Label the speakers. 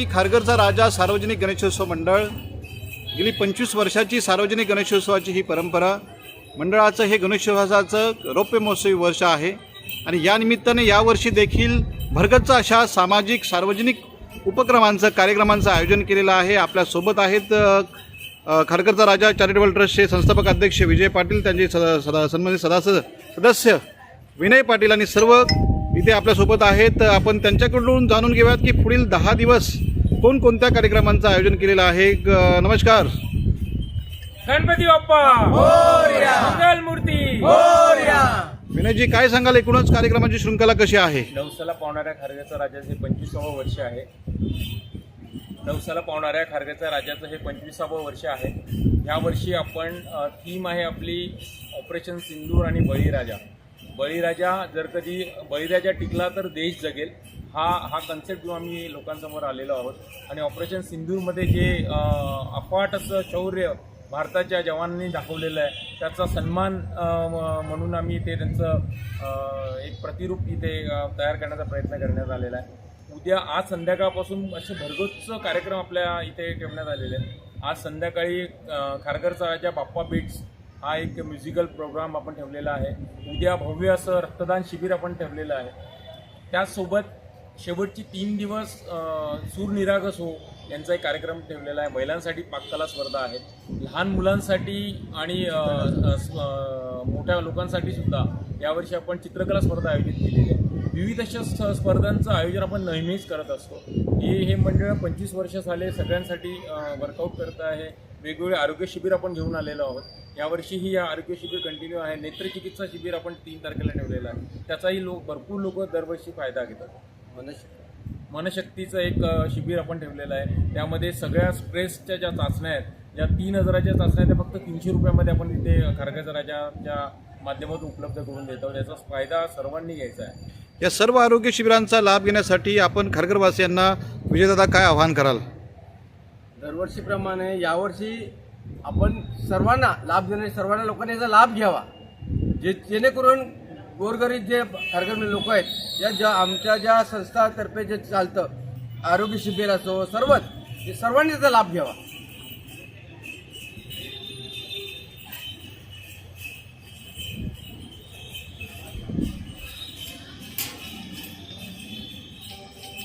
Speaker 1: की खारघरचा राजा सार्वजनिक गणेशोत्सव मंडळ गेली पंचवीस वर्षाची सार्वजनिक गणेशोत्सवाची ही परंपरा मंडळाचं हे गणेशोत्सवाचं रौप्य महोत्सवी वर्ष आहे. आणि या निमित्ताने यावर्षी देखील भरगतचं अशा सामाजिक सार्वजनिक उपक्रमांचं कार्यक्रमांचं आयोजन केलेलं आहे. आपल्यासोबत आहेत खारघरचा राजा चॅरिटेबल ट्रस्टचे संस्थापक अध्यक्ष विजय पाटील त्यांचे सदा सदा सन्मानित सदास्य सदस्य विनय पाटील आणि सर्व इथे आपल्यासोबत आहेत. आपण त्यांच्याकडून जाणून घेऊयात की पुढील दहा दिवस कोणकोणत्या कार्यक्रमांचं आयोजन केलेलं आहे? ग- नमस्कार.
Speaker 2: गणपती बाप्पा. मंगल मूर्ती
Speaker 1: विनयजी काय सांगाल? एकूणच कार्यक्रमाची शृंखला कशी आहे?
Speaker 2: नवसाला पावणाऱ्या खारगाचा राजाचे पंचवीसावं वर्ष आहे. नवसाला पावणाऱ्या खारगाचा राजाचं हे पंचवीसावं वर्ष आहे. यावर्षी आपण थीम आहे आपली ऑपरेशन सिंदूर आणि बळीराजा. बळीराजा जर कधी बळीराजा टिकला तर देश जगेल. हा हा कन्सेप्ट घेऊन आम्ही लोकांसमोर आलेलो आहोत आणि ऑपरेशन सिंधूरमध्ये जे अफाट असं शौर्य भारताच्या जवानांनी दाखवलेलं आहे त्याचा सन्मान म्हणून आम्ही ते त्यांचं एक प्रतिरूप इथे तयार करण्याचा प्रयत्न करण्यात आलेला आहे. उद्या आज संध्याकाळपासून असे भरगोच कार्यक्रम आपल्या इथे ठेवण्यात आलेले आहेत. आज संध्याकाळी अ, खारघरचा बाप्पा बीट्स हा एक म्युझिकल प्रोग्राम आपण ठेवलेला आहे. उद्या भव्य असं रक्तदान शिबिर आपण ठेवलेलं आहे. त्याचसोबत शेवटची तीन दिवस सूरनिरागस हो यांचा एक कार्यक्रम ठेवलेला आहे. महिलांसाठी पाककला स्पर्धा आहेत लहान मुलांसाठी आणि मोठ्या लोकांसाठी सुद्धा यावर्षी आपण चित्रकला स्पर्धा आयोजित केलेली आहे. विविध अशा स्पर्धांचं आयोजन आपण नेहमीच करत असतो. हे हे मंडळ पंचवीस वर्ष झाले सगळ्यांसाठी वर्कआउट करत आहे. वेगवेगळे आरोग्य शिबिर आपण घेऊन आलेलो आहोत. यावर्षी ही आरोग्य शिबिर कंटिन्यू आहे. नेत्रचिकित्सा शिबिर आपण तीन तारखेला ठेवलेलं आहे. त्याचाही लोक भरपूर लोक दरवर्षी फायदा घेतात. मनशक्तीचं एक शिबिर आपण ठेवलेलं आहे. त्यामध्ये सगळ्या स्ट्रेसच्या ज्या चाचण्या आहेत ज्या तीन हजाराच्या चाचण्या आहेत त्या फक्त तीनशे रुपयामध्ये आपण इथे खारगाचा राजाच्या माध्यमातून उपलब्ध करून देतो. त्याचा फायदा सर्वांनी घ्यायचा आहे.
Speaker 1: या सर्व आरोग्य शिबिरांचा लाभ घेण्यासाठी आपण खारघरवासियांना विजयदादा काय आवाहन कराल?
Speaker 3: दरवर्षीप्रमाणे यावर्षी आपण सर्वांना लाभ देणे सर्वांना लोकांनी याचा लाभ घ्यावा. जे जेणेकरून गोरगरीब जे कारगरीब लोक आहेत या ज्या आमच्या ज्या संस्थातर्फे जे चालतं आरोग्य शिबिर असो सर्वच सर्वांनी त्याचा लाभ घ्यावा.